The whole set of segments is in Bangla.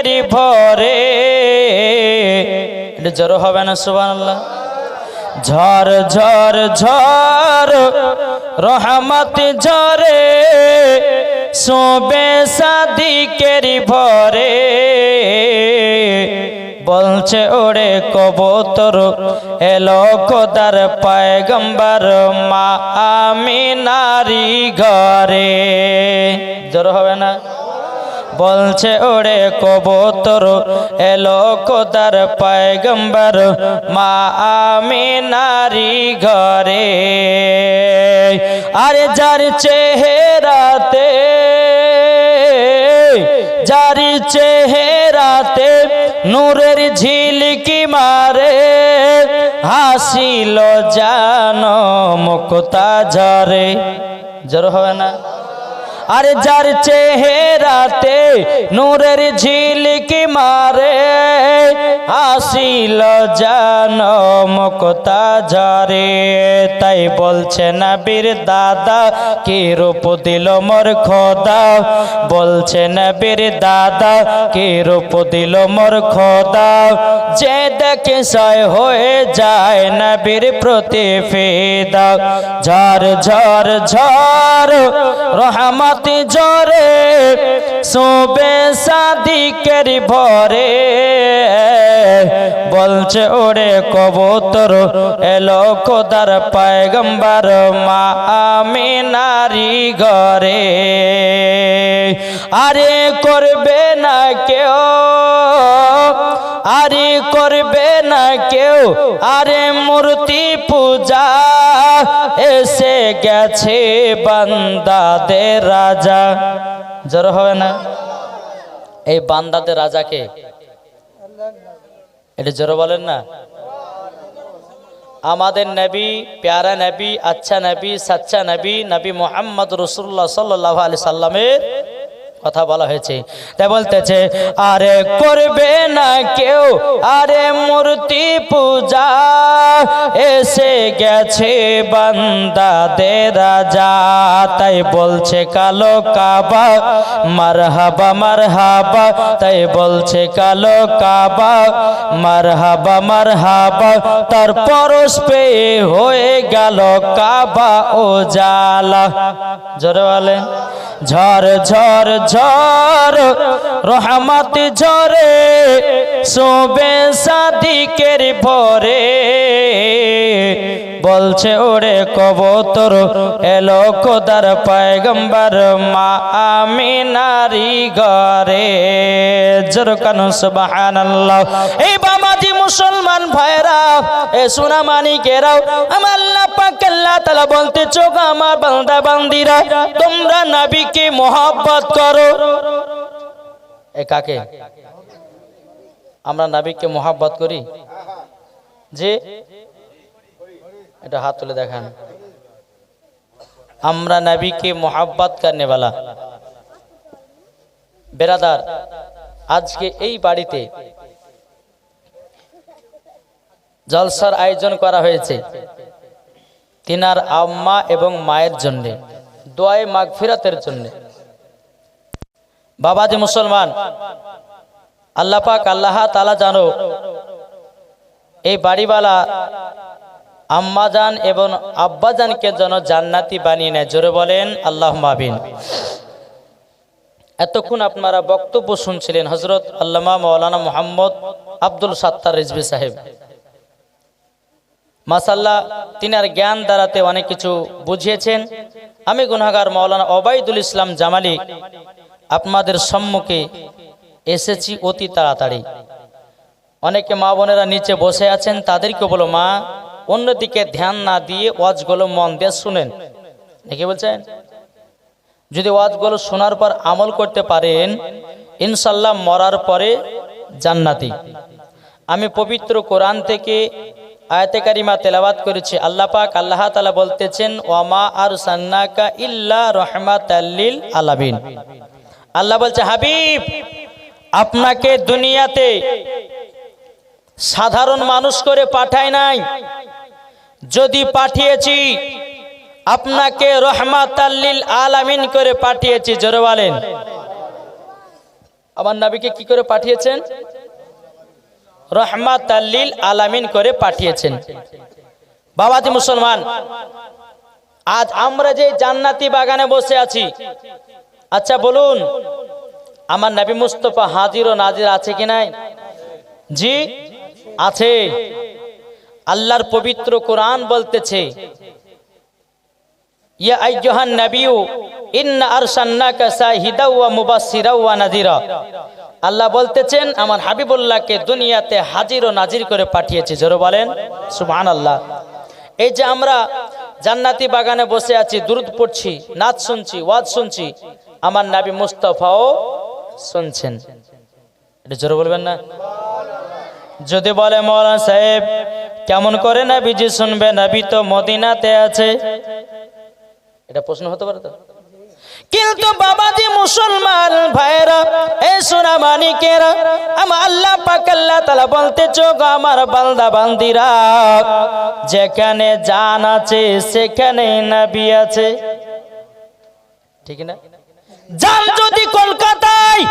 সাদিকেরি ভরে। এটা জড়ো হবে না, সুবহানাল্লাহ? ঝড় ঝড় ঝড় রহমত ঝরে সোবে সাদিকেরি ভরে। বলছে, ওরে কবুতর, এলো খোদার পায়গম্বর, মা আমি নারী ঘরে। জোর হবে না? বলছে, ওরে কবুতর এলো খোদার পায়গম্বর, মা আমি নারী ঘরে। আরে যার চেহারাতে জারি চেহারাতে নূরের ঝিলকি মারে, হাসিল জান মুক্তা ঝরে। জোর হবে না? আরে যার চেহারাতে নূরের ঝিলকি মারে, আসিল জান মুক্তা ঝরে। তাই বলছে না বীর দাদা, কি রূপ দিল মোর খোদা? বলছে না বীর দাদা, কি রূপ দিল মোর খোদা? যে দেখে সয় হয়ে যায় না বীর প্রতি ফেদা ঝড় ঝড় ঝড় রহমতি ঝরে সোবে সাদিকের ভরে। বলছে, ওরে কবুতর, এলো খোদার পায়গম্বর, মা আমি নারী ঘরে। আরে করবে না কেউ আরে করবে না কেউ। আরে মূর্তি পূজা, এসে গেছে বান্দাদের রাজা। জোর হবে না? এই বান্দাদের রাজাকে এটা জোর বলেন না। আমাদের নবী, প্যারা নবী আচ্ছা নবী, সাচ্চা নবী নবী মোহাম্মদ রসুল্লাহ সাল্লাহ আলি সাল্লামের কথা বলা হয়েছে। তাই বলতেছে, আরে করবে না কেউ? আরে মূর্তি পূজা, এসে গেছে বান্দা বান্দাদের রাজা। তাই বলছে, কালো কাবা, মারহাবা মারহাবা। তাই বলছে, কালো কাবা, মারহাবা মারহাবা। তার পরশ পেয়ে হয়ে গেল কাবা ও জালা। জোরে বলে ঝড় ঝড় ঝড় রহমত ঝরে সোবে সাদিকের ভরে। বলছে, ওরে কবতর, এলো খোদার পায়গম্বর, মা আমি নারী ঘরে জোরকানু সুবহানাল্লাহ। এই বামাজি মুসলমান ভাইরা এ সোনা মানিকেরাও আমার আল্লাহ তাআলা বলতে চোখ আমার বান্দা বান্দিরা, তোমরা নবীকে মোহাব্বত করো। এ কাকে? আমরা নবীকে মোহাব্বত করি? যে? এটা হাত তুলে দেখান। আমরা নবীকে মোহাব্বত করনে वाला বেরাদার, আজকে এই বাড়িতে জলসার আয়োজন করা হয়েছে। তিনার আম্মা এবং মায়ের জন্য, দোয়াই মাগফিরাতের জন্য। বাবাজি মুসলমান, আল্লাহ পাক আল্লাহ তালা জানো এই বাড়িওয়ালা আম্মাজান এবং আব্বাজানকে যেন জান্নাতি বানিয়ে নেয়। জোরে বলেন আল্লাহ মাবিন এতক্ষণ আপনারা বক্তব্য শুনছিলেন হজরত আল্লামা মৌলানা মোহাম্মদ আব্দুল সাত্তার রিজবি সাহেব। মাসাল্লাহ তিনার জ্ঞান দ্বারাতে অনেক কিছু বুঝিয়েছেন। আমি গুনাগার মৌলানা ওবায়দুল ইসলাম জামালি আপনাদের সম্মুখে এসেছি অতি তাড়াতাড়ি। অনেকে মা বোনেরা নিচে বসে আছেন, তাদেরকে বলো, মা, অন্যদিকে ধ্যান না দিয়ে ওয়াজগুলো মন দিয়ে শুনেন। নাকি বলছেন, যদি ওয়াজগুলো শোনার পর আমল করতে পারেন, ইনশাল্লাহ মরার পরে জান্নাতি। আমি পবিত্র কোরআন থেকে আয়াতে কারিমা তেলাওয়াত করেছি। আল্লাহ পাক আল্লাহ তালা বলতেছেন, ওয়ামা আর সান্নাকা ইল্লা রহমাত আলামিন। আল্লাহ বলছে, হাবিব, আপনাকে দুনিয়াতে সাধারণ মানুষ করে পাঠায় নাই। যদি পাঠিয়েছি, আপনাকে রহমাত আলামিন করে পাঠিয়েছি। জোরে বলেন। আমার নবীকে কি করে পাঠিয়েছেন? রহমাত আল্লিল আলামিন করে পাঠিয়েছেন। বাবাজি মুসলমান, আজ আমরা যে জান্নাতি বাগানে বসে আছি আচ্ছা বলুন, আমার নবী মুস্তফা হাজির ও নাজির আছে কি নাই? জি, আছে। আল্লাহর পবিত্র কোরআন বলতেছে, ইয়া আইয়ুহান নাবিয়্যু, ইন্না আরসালনাকা শাহিদাও ওয়া মুবাশশিরাও ওয়া নাযিরা। আল্লাহ বলতেছেন, আমার হাবিবুল্লাহকে দুনিয়াতে হাজির ও নাজির করে পাঠিয়েছি। জোরে বলেন, সুবহানাল্লাহ। এই যে আমরা জান্নাতি বাগানে বসে আছি, দুরুদ পড়ছি, নাচ শুনছি, ওয়াজ শুনছি, আমার নবী মুস্তাফাও শুনছেন। এটা বলবেন না? যদি বলে মৌলানা সাহেব, কেমন করে নবীজি শুনবে? নবী তো মদিনাতে আছে। এটা প্রশ্ন হতে পারে তো? কিন্তু বাবাজি মুসলমান ভাইরা এ সোনা মানিকেরা, আমার আল্লাহ পাক তালা বলতে চোখ আমার বান্দা বান্দিরা, যেখানে জান আছে, সেখানে নবী আছে। ঠিক না? যান যদি কলকাতায়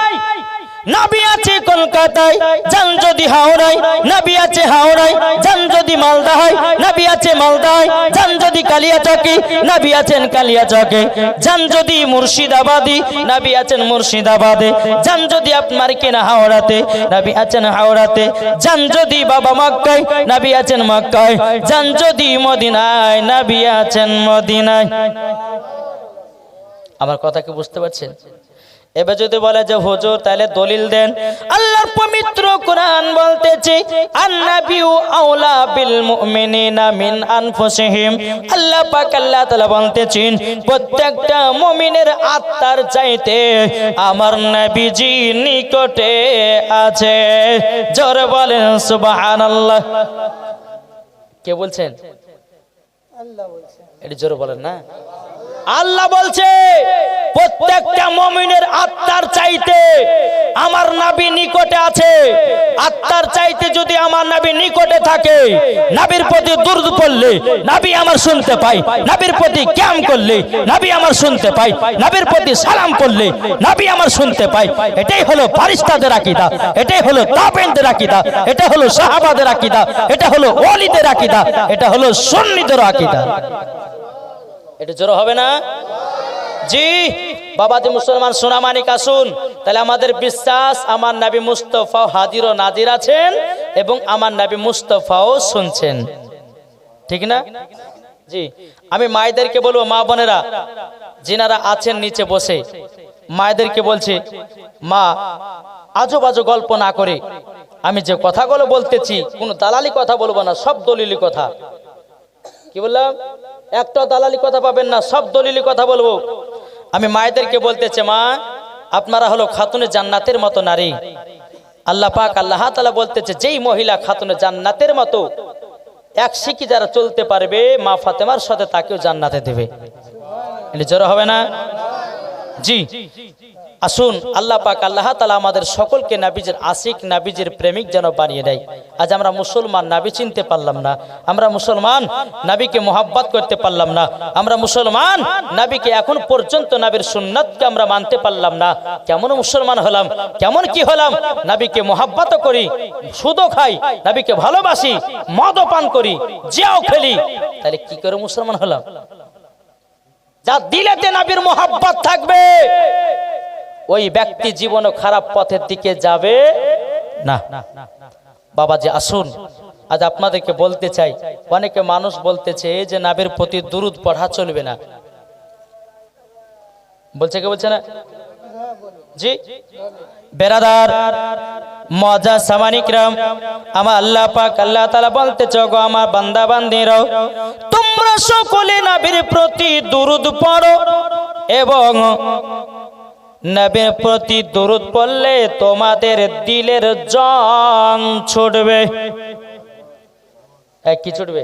নাবি আছে কলকাতায় জান যদি হাওড়ায়, নাবি আছে হাওড়ায় জান যদি মালদায়, নাবি আছে মালদায় জান যদি কালিয়াচকে, নাবি আছেন কালিয়াচকে। জান যদি মুর্শিদাবাদী, নাবি আছেন মুর্শিদাবাদে। জান যদি আপনার কিনা হাওড়াতে, নাবি আছেন হাওড়াতে। জান যদি বাবা মক্কায়, নাবি আছেন মক্কায়। জান যদি মদিনায়, নাবি আছেন মদিনায়। আমার কথা কি বুঝতে পারছেন? এবার যদি বলে যে হুজুর তাহলে দলিল দেন। আল্লাহর পবিত্র কোরআন বলতেছে আন্নাবিউ আউলা বিল মুমিনিনা মিন আনফুসিহিম। আল্লাহ পাক আল্লাহ তাআলা বলতেছেন প্রত্যেকটা মুমিনের আত্মার চাইতে আমার নবীজি নিকটে আছে। জোরে বলেন সুবহানাল্লাহ। কে বলছেন? এটা জোরে বলেন না? আল্লাহ বলছে, প্রত্যেকটা মমিনের আত্মার চাইতে আমার নাবি নিকটে আছে। আত্মার চাইতে যদি আমার নাবি নিকটে থাকে, নাবির প্রতি দুর্দ পড়লে নাবি আমার শুনতে পাই নাবির প্রতি ক্যাম করলে নাবি আমার শুনতে পাই নাবির প্রতি সালাম করলে নাবি আমার শুনতে পাই এটাই হলো ফারিস্তাদের আকিদা। এটাই হলো তাপেনদের আকিদা। এটা হলো সাহাবাদের আকিদা। এটা হলো ওলিদের আকিদা। এটা হলো সুন্নিদের আকিদা। এটা জোর হবে না? জি, বাবাজি মুসলমান সোনামানিক আসুন। তাহলে আমাদের বিশ্বাস, আমার নাবি মুস্তফা হাজির ও নাজির আছেন এবং আমার নাবি মুস্তফাও শুনছেন। ঠিক না? জি, আমি মায়েদেরকে বলব, মা বোনেরা, যিনারা আছেন নিচে বসে, মায়েদেরকে বলছি, মা আজো বাজো গল্প না করে, আমি যে কথাগুলো বলতেছি, কোনো দালালি কথা বলব না, সব দলিলি কথা। কি বললাম? একটা দালালি কথা পাবেন না, সব দলিলি কথা বলব। আমি মায়েদেরকে বলতেছে, মা, আপনারা হলো খাতুনে জান্নাতের মতো নারী। আল্লাহ পাক আল্লাহ তালা বলতেছে, যেই মহিলা খাতুনে জান্নাতের মতো, এক শিখি যারা চলতে পারবে, মা ফাতেমার সাথে তাকেও জান্নাতে দেবে। এটা জোর হবে না? জি। আসুন, আল্লাহ পাক আল্লাহ তালা আমাদের সকলকে নাবিজের আশিক, নাবিজের প্রেমিক যেন বানিয়ে দেয়। আজ আমরা মুসলমান, নাবি চিনতে পারলাম না। আমরা মুসলমান, নাবিকে মোহাব্বত করতে পারলাম না। আমরা মুসলমান, নাবিকে এখন পর্যন্ত নাবির সুন্নাতকে আমরা মানতে পারলাম না। কেমন মুসলমান হলাম, কেমন কি হলাম? নাবিকে মোহাব্বত করি, সুদও খাই, নাবিকে ভালোবাসি, মদও পান করি যেও খেলি। তাহলে কি করে মুসলমান হলাম? যা দিলেতে নাবির মোহাব্বত থাকবে, ওই ব্যক্তি জীবনও খারাপ পথের দিকে যাবে না। বাবাজি, আসুন, আজ আপনাদেরকে বলতে চাই, অনেকে মানুষ বলতেছে যে নাবের প্রতি দুরুদ পড়া চলবে না। বলছে কে বলছে না? জি? বেরাদার, মজা সামানিকরাম আমার আল্লাহ পাক, আল্লাহ তাআলা বলতে গো আমার বান্দা বান্দিরাও সকলে নাবির প্রতি দুরুদ পড়ো এবং নবীর প্রতি দুরুদ পড়লে তোমাদের দিলের জং ছুটবে। কি ছুটবে?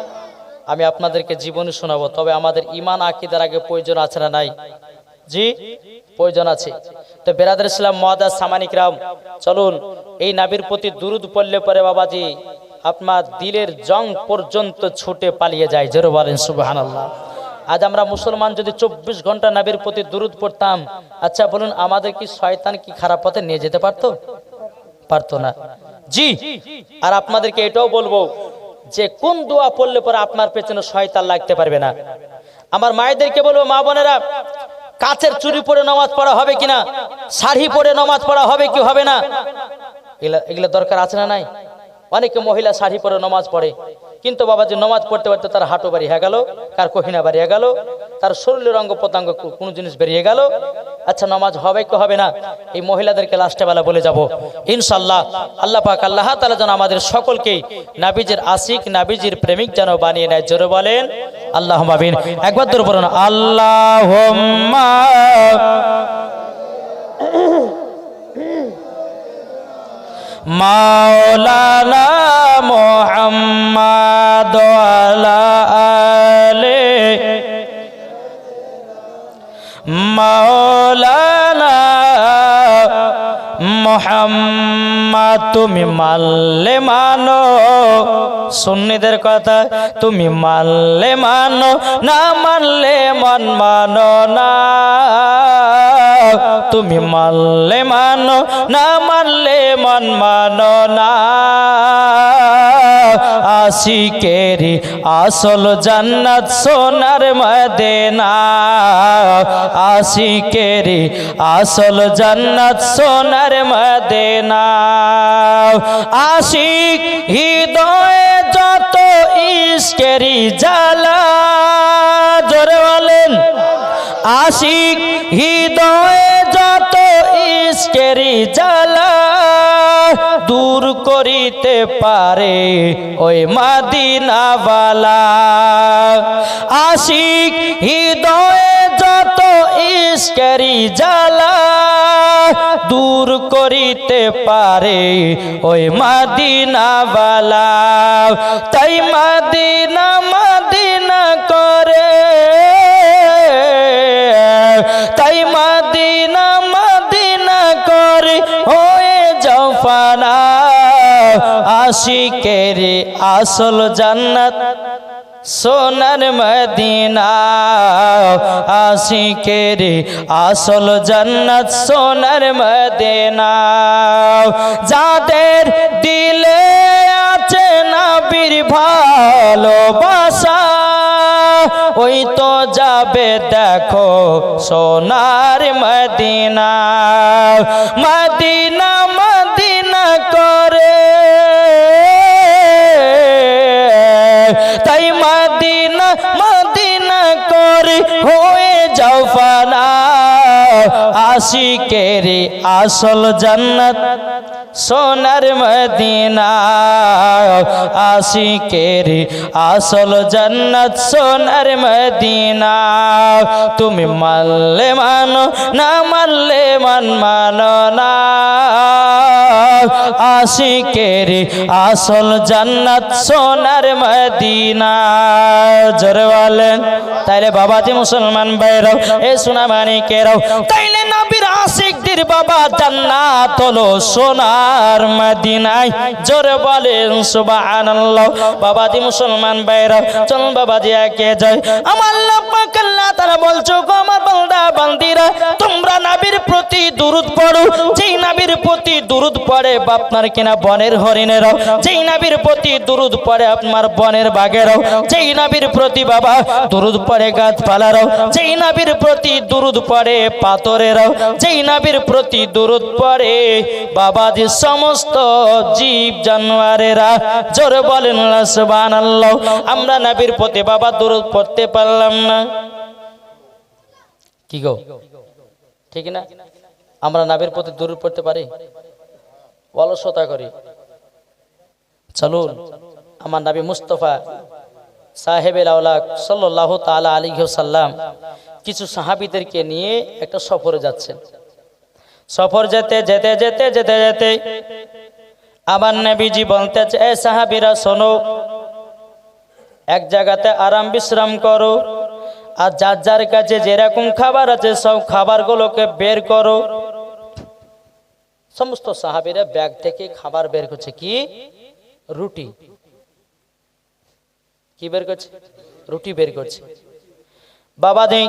আমি আপনাদেরকে জীবনী শোনাবো। তবে আমাদের ইমান আকিদার আগে প্রয়োজন আছে না নাই? জি? প্রয়োজন আছে। তো বেরাদের ইসলাম, মহাদা সামানিক রাম, চলুন, এই নাবির প্রতি দুরুদ পড়লে পরে বাবাজি, আপনার দিলের জং পর্যন্ত ছুটে পালিয়ে যায়। জোর বলেন সুবাহান আজ আমরা মুসলমান যদি চব্বিশ ঘণ্টা নাবির প্রতি দুরুদ পড়তাম আচ্ছা বলুন, আমাদের কি শয়তান কি খারাপ পথে নিয়ে যেতে পারতো? পারতো না। জি? আর আপনাদেরকে এটাও বলব যে কোন দোয়া পড়লে পরে আপনার পেছনে শয়তান লাগতে পারবে না। আমার মায়েদেরকে বলব, মা বোনেরা কাচের চুরি পরে নামাজ পড়া হবে কিনা? শাড়ি পরে নামাজ পড়া হবে কি হবে না? এগুলা এগুলো দরকার আছে না নাই? অনেকে মহিলা শাড়ি পরে নামাজ পড়ে। কিন্তু বাবা যে নামাজ পড়তে পড়তে তার হাঁটু বাড়িয়ে গেল কার কহিনা বাড়িয়ে গেল, তার শরীরের অঙ্গ প্রত্যঙ্গ কোনো জিনিস বেরিয়ে গেল। আচ্ছা নামাজ হবে কি হবে না? এই মহিলাদেরকে লাস্টে বেলা বলে যাব। ইনশাল্লাহ আল্লাহ পাক আল্লাহ তাআলা যেন আমাদের সকলকে নাবিজের আশিক, নাবিজির প্রেমিক যেন বানিয়ে নেয়। জোরে বলেন আল্লাহ একবার দূর বলুন আল্লাহ মাওলানা মোহাম্মদ আলা মাওলানা মোহাম্মদ, তুমি মানলে মানো। সুন্নিদের কথা, তুমি মানলে মানো, না মানলে মন মানো না। তুমি মানলে মানো, না মানলে মন মানো না। আশিকেরি আসল জান্নাত সোনার মদেনা আশিকেরি আসল জান্নাত সোনার মদেনা আশিক হৃদয়ে যত ইস্কেরি জ্বালা, জোরে বলেন। আশিক হৃদয়ে যত ইস্কেরি জ্বালা দূর করিতে পারে ওই মাদিনাওয়ালা। আশিক হৃদয়ে যত ইস্কেরি জ্বালা দূর করিতে পারে ওই মাদিনাওয়ালা। তাই মাদিনা মাদিনা করে আশিকের আসল জান্নাত সোনার মদিনা। আশিকের আসল জান্নাত সোনার মদিনা। যাদের দিলে আছে নাবির ভালোবাসা, ওই তো যাবে দেখো সোনার মদিনা। মদিনা মদিনা করে তাই মদিনা মদিনা করে হয়ে যাও ফানা। আশিকের আসল জান্নাত সোনার মদিনা। আশিকের আসল জান্নাত সোনার মদিনা। তুমি মানলে মানো, না মানলে মান মানো না। আশিকের আসল জান্নাত সোনার মদিনা। জোরে বলেন, তাইলে বাবাজি মুসলমান ভাইরাও, এ সোনা মানিকেরাও তাইলে নবীর আশিকদের বাবা জান্নাত হলো সোনার মদিনায়। জোরে বলেন, সুবহানাল্লাহ। বাবাজি মুসলমান ভাইরাও চল বাবাজি একে যায়। আমার পাক আল্লাহ তারা বলছো, গো আমার বান্দা, বান্দিরা, তোমরা নবীর প্রতি দুরুদ পড়ো। যেই নবীর প্রতি দুরুদ পড়ে আপনার কিনা বনের হরিণেরাও যেই নাবির প্রতি দুরুদ পড়ে, আপনার বনের বাঘেরাও যেই নাবির প্রতি বাবা দুরুদ যেই নাবির প্রতি দুরুদ যেই নাবির প্রতি দুরুদ সমস্ত জীব জানোয়ারেরা, জোরে বলেন আমরা নাবির প্রতি বাবা দুরুদ পড়তে পারলাম না। কি গো? ঠিক না? আমরা নাবির প্রতি দূর পড়তে পারি? অলসতা করি। চলুন, আমার নাবি মুস্তফা সাহেবের আউলাক সাল্লাহ তালা আলী সাল্লাম কিছু সাহাবিদেরকে নিয়ে একটা সফরে যাচ্ছেন। সফর যেতে যেতে যেতে যেতে যেতে আমার নবীজি বলতে এ সাহাবিরা, শোনো, এক জায়গাতে আরাম বিশ্রাম করো আর যার যার কাছে যেরকম খাবার আছে সব খাবারগুলোকে বের করো। সমস্ত সাহাবিরা ব্যাগ থেকে খাবার বের করছে কি? রুটি। কি বের করছে? রুটি বের করছে। বাবা দেই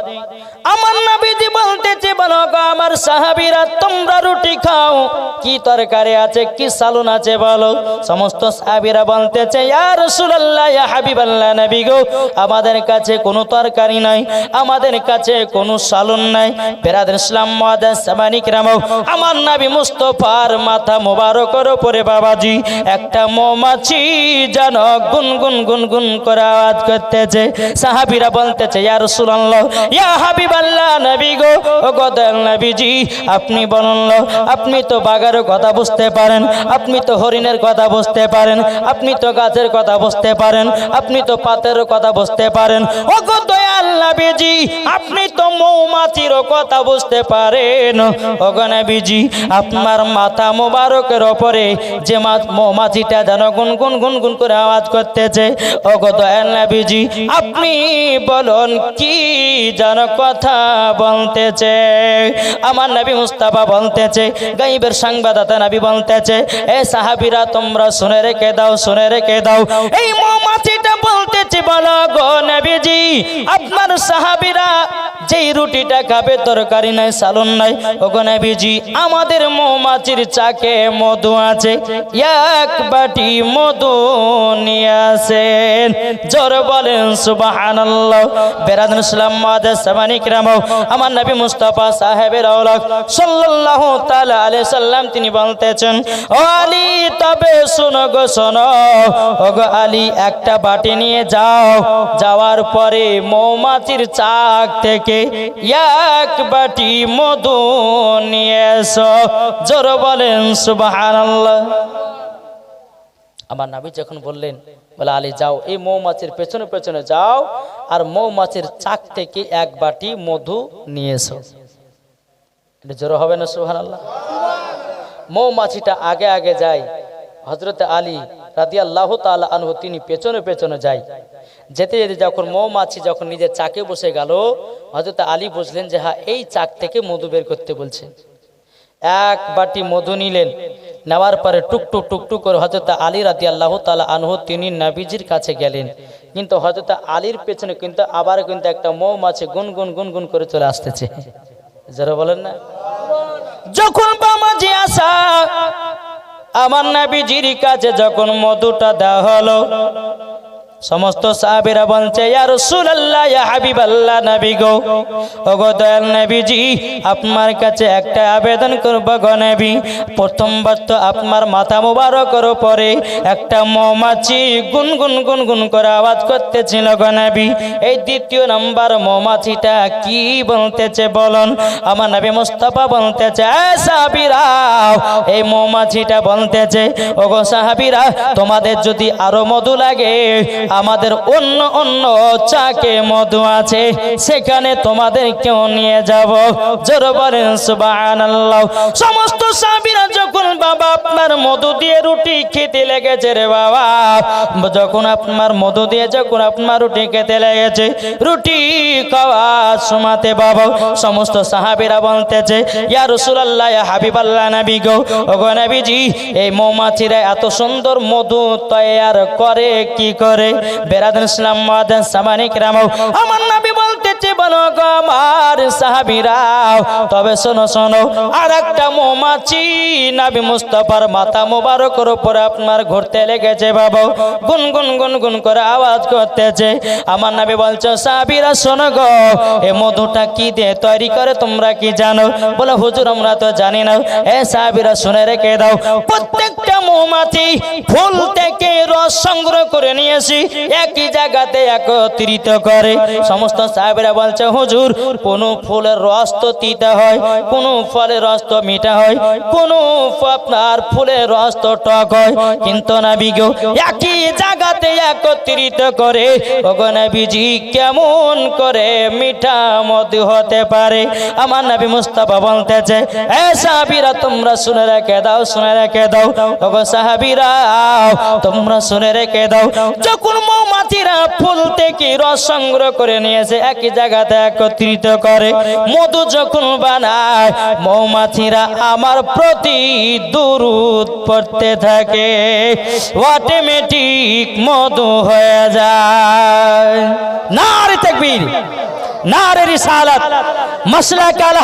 আমার নবীজি বলতেছে বলো গো, আমার সাহাবীরা, তোমরা রুটি খাও। কি তরকারি আছে, কি সালুন আছে বলো? সমস্ত সাহাবীরা বলতেছে, ইয়া রাসূলুল্লাহ, ইয়া হাবিবাল্লাহ নবী গো, আমাদের কাছে কোনো তরকারি নাই, আমাদের কাছে কোনো সালুন নাই। বেরাদের ইসলাম মুআদ্দাস সামানিক রামও, আমার নবী মুস্তাফার মাথা মোবারকের উপরে বাবাজি একটা মৌমাছি যেন গুনগুন গুনগুন করে আওয়াজ করতেছে। সাহাবীরা বলতেছে, ইয়া রাসূলুল্লাহ ইয়া হাবিবাল্লাহ নবী গো, ও গো দয়াল নবীজি, আপনি বলুন আপনি তো বাগার কথা বুঝতে পারেন, আপনি তো হরিণের কথা বুঝতে পারেন, আপনি তো গাছের কথা বুঝতে পারেন, আপনি তো পাতের কথা বুঝতে পারেন। ও গো দয়াল নবীজি, আপনি তো মৌমাছির কথা বুঝতে পারেন। ও নবীজি, আপনার মাথা মোবারকের ওপরে যে মৌমাছিটা যেন গুনগুন গুনগুন করে আওয়াজ করতেছে। ও গো দয়াল নবীজি, আপনি বলুন কি যেন কথা বলতেছে, আমার নবী মুস্তাফা বলতেছে, গাইবের সাংবাদাতা নবী বলতেছে, এ সাহাবিরা, তোমরা শুনে রেখে দাও, শুনে রেখে দাও। এই মৌমাছিটা বলতেছে, বলো গো নবীজি, আপনার সাহাবিরা যেই রুটিটা খাবে, তরকারি নাই, সালুন নাই? ও গো নবীজি, আমাদের মৌমাছির চাকে মধু আছে, এক বাটি মধু নিয়ে আসেন। জোর বলেন, সুবহানাল্লাহ। বেরাদুল ইসলাম মাদাস সামানিক রামাও আমার নবী মুস্তাফা সাহেবের আওলাদ সাল্লাল্লাহু তাআলা আলাইহি সাল্লাম তিনি বলতেছেন, ও আলী, তবে শোনো গো, শোনো। ও গো আলী, একটা বাটি নিয়ে যাও। যাওয়ার পরে মৌমাছির চাক থেকে এক বাটি মধু নিয়ে এসো। জোর বলেন, সুবহানাল্লাহ। আমার নাবি যখন বললেন, বলে, আলী, যাও, এই মৌমাছির পেছনে পেছনে যাও আর মৌমাছির চাক থেকে এক বাটি মধু নিয়ে এসো। এটা জোর হবে না সুহান আল্লাহ মৌমাছিটা আগে আগে যায়। হজরতে আলী রাদি তালা আনহু, তিনি পেছনে পেছনে যায়। যেতে যেতে যখন মৌমাছি যখন নিজের চাকে বসে গেল হজরত আলী বুঝলেন যে হ্যাঁ এই চাক থেকে মধু বের করতে বলছে। এক বাটি মধু নিলেন। নেওয়ার পরে টুকটুক টুকটুক করে হজরত আলী রাতি আল্লাহ তালা আনহু তিনি নাবিজির কাছে গেলেন। কিন্তু হজরত আলীর পেছনে কিন্তু আবার কিন্তু একটা মৌমাছি গুনগুন গুনগুন করে চলে আসতেছে। যারা বলেন না। যখন বামাজি আসা, আমার নাবিজির কাছে যখন মধুটা দেওয়া হলো সমস্ত সাহাবীরা বলছে, ইয়া রাসূলুল্লাহ, ইয়া হাবিবাল্লাহ, নবী গো। ওগো দয়াল নবীজি, আপনার কাছে একটা আবেদন করব গো নবী। প্রথমবার তো আপনার মাথা মোবারকের উপরে একটা মৌমাছি গুনগুন গুনগুন করে আওয়াজ করতেছিল গো নবী। এই দ্বিতীয় নাম্বার মৌমাছিটা কি বলতেছে বলুন? আমার নবী মুস্তাফা বলতেছে সাহাবীরা, এই মৌমাছিটা বলতেছে, ওগো সাহাবীরা, তোমাদের যদি আরও মধু লাগে আমাদের অন্য অন্য চাকে মধু আছে, সেখানে তোমাদের কেউ নিয়ে যাব। জোর বলেন, সুবহানাল্লাহ। সমস্ত সাহাবীরা যখন বাবা আপনার মধু দিয়ে রুটি খেতে লেগেছে রে বাবা, যখন আপনার মধু দিয়ে যখন আপনার রুটি খেতে লেগেছে, রুটি খাওয়া সমাতে বাবা সমস্ত সাহাবিরা বলতেছে, ইয়া রাসূলুল্লাহ, ইয়া হাবিবাল্লাহ গো, ওগো এই মৌমাছিরা এত সুন্দর মধু তৈয়ার করে কি করে? বেরাদুল ইসলাম মাদান সামানিক রামাও। আমার নবী বলতেছে বলো গো আমার সাহাবিরাও তবে শোনো শোনো আর একটা মৌমাছি নাবি মুস্তফার মাথা মোবারকের উপরে আপনার ঘুরতে লেগেছে বাবু। গুন গুন গুন গুন করে আওয়াজ করতেছে। আমার নাবি বলছো, সাহাবিরা, শোনো গো, এ মধুটা কি দিয়ে তৈরি করে তোমরা কি জানো? বলে, হুজুর, আমরা তো জানি না। এ সাহাবিরা, শুনে রেখে দাও। প্রত্যেকটা মৌমাছি ফুল থেকে রস সংগ্রহ করে নিয়েছি। একই জায়গাতে একত্রিত করে। সমস্ত সাহেবেরা বলছে, হুজুর, কোন ফুলের রস তো তিতা হয়, কোন ফলের রস তো মিঠা হয়, কোন আপনার ফুলের রস তো টক হয়। কিন্তু না বিগো একই জায়গাতে একত্রিত করে বিজি কেমন করে মিঠা মধু হতে পারে? আমার নবী মুস্তাফা বলতেছে, এ সাহাবিরা, তোমরা শুনে রেখে দাও, শুনে রেখে দাও। ওগো সাহাবিরা, তোমরা শুনে রেখে দাও। যখন মৌমাছিরা ফুল থেকে রস সংগ্রহ করে নিয়েছে, একই জায়গাতে একত্রিত করে, মধু যখন বানায়, মৌমাছিরা আমার প্রতি দুরুদ পড়তে থাকে। অটোমেটিক মধু হয়ে যায়। না রে নারে রিসালাত। মশলা কাল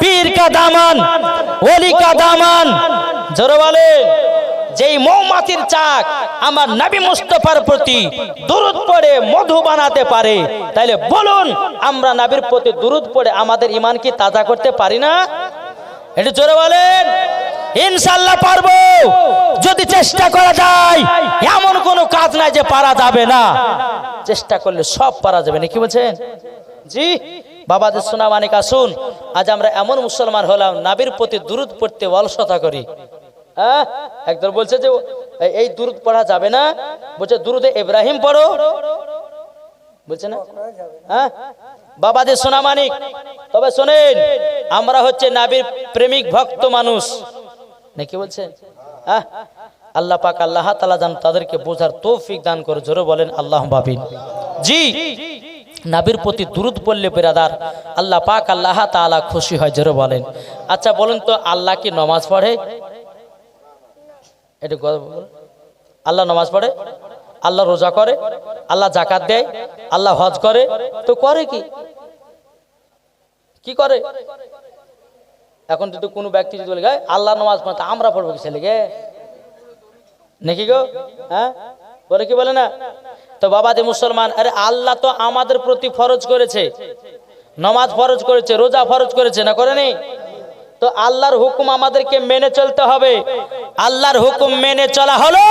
পীর কা দামান, ওলি কা দামান। জোর বলেন। যেই মৌমাছির চাক আমার নবী মুস্তফার প্রতি দুরুদ পড়ে, মধু বানাতে পারে। তাইলে বলুন, আমরা নাবির প্রতি দুরুদ পড়ে আমাদের ইমান কি তাজা করতে পারি না? এটা জোরে বলেন ইনশাল্লাহ পারব। যদি চেষ্টা করা যায়, এমন কোনো কাজ নাই যে পারা যাবে না। চেষ্টা করলে সব পারা যাবে না কি বলছেন? জি, বাবাদের শোনা মানিক, আসুন। আজ আমরা এমন মুসলমান হলাম, নাবির প্রতি দূরত পড়তে অলসতা করি। হ্যাঁ? একদল বলছে যে, এই- দূরত পড়া যাবে না। বলছে, দুরুদে ইব্রাহিম পড়ো। বলছে না? হ্যাঁ? বাবাদের সোনা মানিক। তবে শোনেন, আমরা হচ্ছে নাবির প্রেমিক ভক্ত মানুষ। নাকি বলছেন হ্যাঁ? আল্লাহ পাক আল্লাহ তালা জান তাদেরকে বোঝার তৌফিক দান করে, জোরে বলেন আল্লাহ বাবিন জি, নাবির প্রতি দুরুদ পড়লে বেরাদার, আল্লাহ পাক আল্লাহ তাআলা খুশি হয়, জোরে বলেন। আচ্ছা বলেন তো, আল্লাহ কি নমাজ পড়ে? আল্লাহ নমাজ পড়ে আল্লাহ রোজা করে আল্লাহ জাকাত দেয় আল্লাহ হজ করে। তো করে কি? কি করে? এখন যদি কোনো ব্যক্তি যদি বলে "এই, আল্লাহ নামাজ পড়ে তা আমরা পড়ব কি ছেলেকে? নাকি গো? হ্যাঁ? বলে কি বলে না? তো বাবা যে মুসলমান আরে আল্লাহ তো আমাদের প্রতি ফরজ করেছে। নমাজ ফরজ করেছে রোজা ফরজ করেছে না করেনি? তো আল্লাহর হুকুম আমাদেরকে মেনে চলতে হবে। আল্লাহর হুকুম মেনে চলা হলো।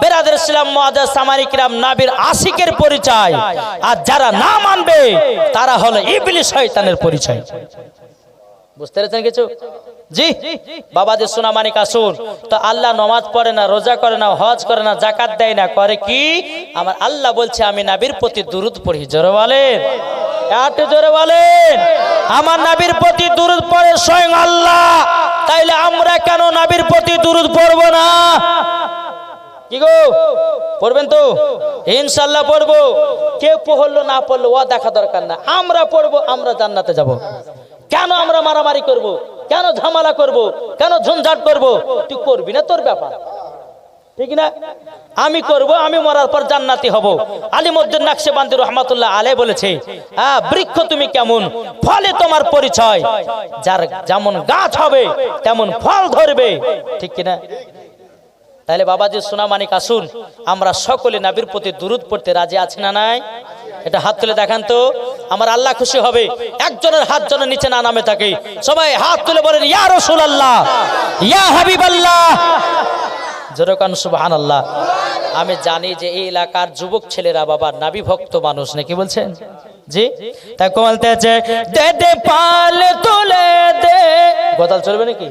বেরাদের ইসলাম মুআজ্জাজ সামারিকরাম নাবির আশিকের পরিচয়। আর যারা না মানবে, তারা হলো ইবলিশ শয়তানের পরিচয়। বুঝতে পেরেছেন কিছু? জি, বাবাদের সোনা মানিক আসুন। তো আল্লাহ নমাজ পড়ে না, রোজা করে না, হজ করে না জাকাত দেয় না, করে কি? আমার আল্লাহ বলছে, আমি নাবির প্রতি দুরুদ পড়ি। জোরে বলেন। জোরে বলেন। আমার নাবির প্রতি দুরুদ পড়ে স্বয়ং আল্লাহ। তাইলে আমরা কেন নাবির প্রতি দুরুদ পড়ব না? কি গো? পড়বেন তো? ইনশাল্লাহ পড়ব। কে পড়ল না পড়ল ও দেখা দরকার না। আমরা পড়ব, আমরা জান্নাতে যাব। কেন আমরা মারামারি করব? কেন ঝামেলা করব? কেন ঝঞ্ঝাট করব? তুই করবি না তোর ব্যাপার। ঠিক না? আমি করব, আমি মরার পর জান্নাতি হব। আলিমুদ্দিন নাকশেবান্দি রহমাতুল্লাহ আলে বলেছে হ্যাঁ বৃক্ষ তুমি কেমন? ফলে তোমার পরিচয়। যার যেমন গাছ হবে, তেমন ফল ধরবে। ঠিক কিনা? তাহলে বাবাজি সোনামানিক আসুন আমরা সকলে নাবির প্রতি দুরুদ পড়তে রাজি আছি না নাই? এটা হাত তুলে দেখান তো, আমার আল্লাহ খুশি হবে। একজনের হাত যেন নিচে না নামে থাকে। সবাই হাত তুলে বলেন, ইয়া রসুল আল্লাহ ইয়া হাবিব আল্লাহ জোরকান সুবহান আল্লাহ আমি জানি যে এই এলাকার যুবক ছেলেরা বাবা নাবি ভক্ত মানুষ, নাকি বলছেন? জি? তাই বলতেছে দে দে, পাল তুলে দে। গদাল চলবে নাকি?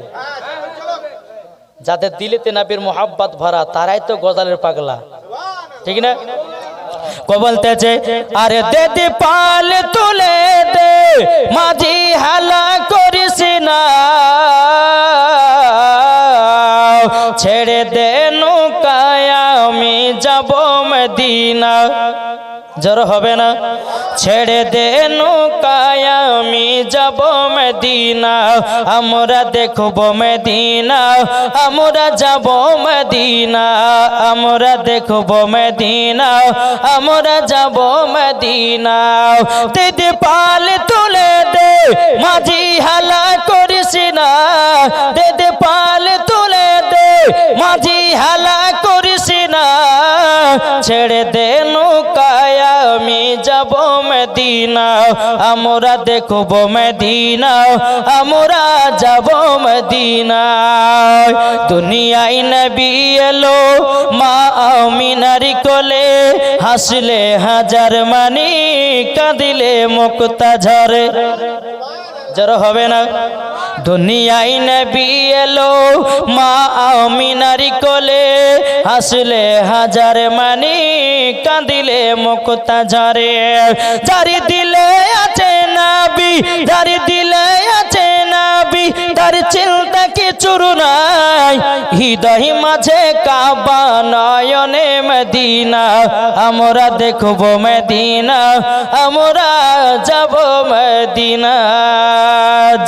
যাদের দিলেতে নাবির মোহাব্বত ভরা, তারাই তো গজালের পাগলা। ঠিক না? কো বলতেছে আরে দে দে, পাল তুলে দে, মাঝি হালা করিস না। ছেড়ে দে আমি যাব মদিনা। জোর হবে না? ছেড়ে দে আমি যাব মদিনা। আমরা দেখব মদিনা, আমরা যাব মদিনা। আমরা দেখব মদিনা, আমরা যাব মদিনা। দিদি পাল তুলে দে, মাঝি হালা করিস না। দিদি পাল মাঝি হালা করিস না, ছেড়ে দে নৌকায়, আমি যাব মদিনা, আমরা দেখব মদিনা, আমরা যাব মদিনা। দুনিয়ায় নবী এলো, মা আমিনারি কোলে, হাসলে হাজার মানি, কাঁদিলে মুক্তা ঝরে জড়ো হবে না? দুনিয়ায় নবী এলো, মা আমিনারি কোলে হাসলে হাজার মানি, কাঁদিলে মুক্তা ঝরে জারি দিলে আছে নাবি জারি দিলে আছে নাবি, তার চিন্তা কিছুর নাই। হৃদয় মাঝে কাবা নয়নে মদিনা, আমরা দেখব মদিনা, আমরা যাব মদিনা।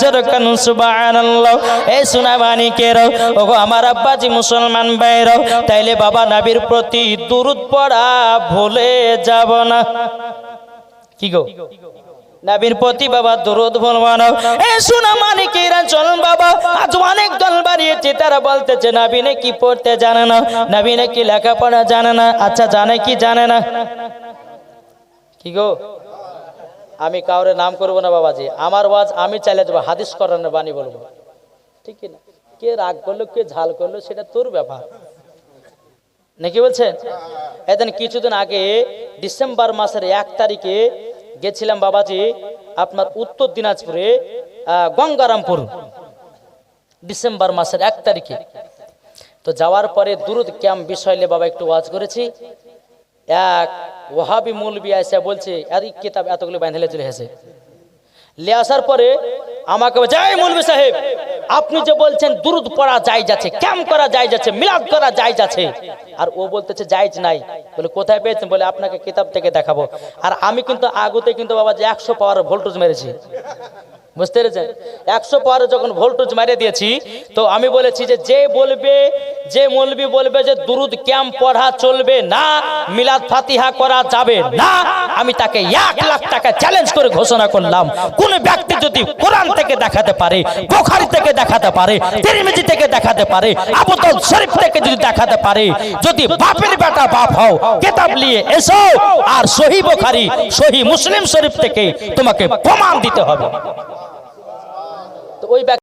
জরকান সুবহানাল্লাহ। এই শোনা মানিকের ওগো আমার আব্বাজি মুসলমান বাইর তাইলে বাবা নাবির প্রতি দুরুদ পড়া ভুলে যাব না। কি গো? নাবির প্রতি বাবা দুরুদ বলব না এ শোনা মানিকেরা চল বাবা, আজ অনেক দল বাড়িয়েছে, তারা বলতেছে নাবিনে কি পড়তে জানে না নাবিনে কি লেখাপড়া জানে না। আচ্ছা জানে কি জানে না? কি গো? আমি কাউরে নাম করব না বাবাজি, আমার ওয়াজ আমি চাইলে দেবো, হাদিস করার বাণী বলব। ঠিক কি না? কে রাগ করল, কে ঝাল করল, সেটা তোর ব্যাপার। নাকি বলছেন? এদিন কিছুদিন আগে ডিসেম্বর মাসের এক তারিখে গেছিলাম বাবাজি আপনার উত্তর দিনাজপুরে গঙ্গারামপুর, ডিসেম্বর মাসের এক তারিখে। তো যাওয়ার পরে দুরুদ ক্যাম্প বিষয় বাবা একটু ওয়াজ করেছি। এক ওহাবি মৌলবি এসে বলছে আর কিতাব এতগুলো বাঁধলে চলে এসে লে আসার পরে আমাকে জয় মৌলবি সাহেব, আপনি যে বলছেন দুরুদ পড়া যাই যাচ্ছে ক্যাম্প করা যায় যাচ্ছে, মিলাদ করা যায় যাচ্ছে। আর ও বলতেছে জায়জ নাই। বলে, কোথায় পেয়েছেন? বলে, আপনাকে কিতাব থেকে দেখাবো। আর আমি কিন্তু আগুতে কিন্তু বাবা যে একশো পাওয়ার ভোল্টেজ মেরেছি। বুঝতে পেরেছেন? একশো পাওয়ারে যখন ভোল্টেজ মারিয়ে দিয়েছি, তো আমি বলেছি যে যে বলবে, যে মৌলবি বলবে যে দুরুদ ক্যাম্প পড়া চলবে না, মিলাদ ফাতিহা করা যাবে না, আমি তাকে এক লাখ টাকা চ্যালেঞ্জ করে ঘোষণা করলাম। কোন ব্যক্তি যদি কোরআন থেকে দেখাতে পারে, বোখারি থেকে দেখাতে পারে, তিরমিজি থেকে দেখাতে পারে আবুতল শরীফ থেকে যদি দেখাতে পারে, যদি বাপের বেটা বাপ হও, কিতাব নিয়ে এসো আর সহি বোখারি, সহি মুসলিম শরীফ থেকে তোমাকে প্রমাণ দিতে হবে। ওই ব্যক্তি